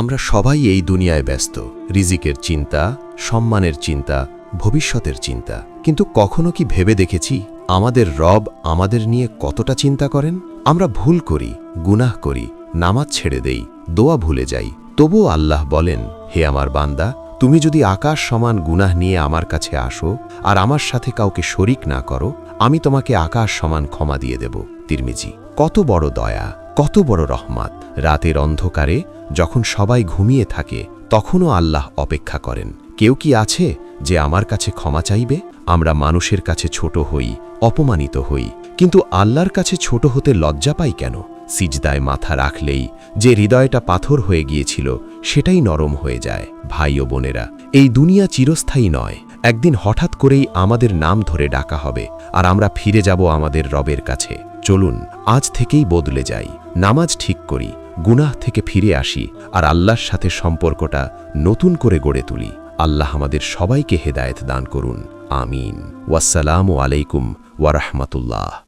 আমরা সবাই এই দুনিয়ায় ব্যস্ত, রিজিকের চিন্তা, সম্মানের চিন্তা, ভবিষ্যতের চিন্তা। কিন্তু কখনো কি ভেবে দেখেছি, আমাদের রব আমাদের নিয়ে কতটা চিন্তা করেন? আমরা ভুল করি, গুনাহ করি, নামাজ ছেড়ে দেই, দোয়া ভুলে যাই। তবুও আল্লাহ বলেন, হে আমার বান্দা, তুমি যদি আকাশ সমান গুনাহ নিয়ে আমার কাছে আসো আর আমার সাথে কাউকে শরিক না করো, আমি তোমাকে আকাশ সমান ক্ষমা দিয়ে দেব। তিরমিজি, কত বড় দয়া, কত বড় রহমাত। রাতের অন্ধকারে যখন সবাই ঘুমিয়ে থাকে, তখনও আল্লাহ অপেক্ষা করেন। কেউ কি আছে যে আমার কাছে ক্ষমা চাইবে? আমরা মানুষের কাছে ছোট হই, অপমানিত হই, কিন্তু আল্লাহর কাছে ছোট হতে লজ্জা পাই কেন? সিজদায় মাথা রাখলেই যে হৃদয়টা পাথর হয়ে গিয়েছিল, সেটাই নরম হয়ে যায়। ভাই ও বোনেরা, এই দুনিয়া চিরস্থায়ী নয়। একদিন হঠাৎ করেই আমাদের নাম ধরে ডাকা হবে, আর আমরা ফিরে যাব আমাদের রবের কাছে। চলুন, আজ থেকেই বদলে যাই। নামাজ ঠিক করি, গুনাহ থেকে ফিরে আসি, আর আল্লাহর সাথে সম্পর্কটা নতুন করে গড়ে তুলি। আল্লাহ আমাদের সবাইকে হেদায়েত দান করুন। আমিন। ওয়াসালামু আলাইকুম ওয়ারহমাতুল্লাহ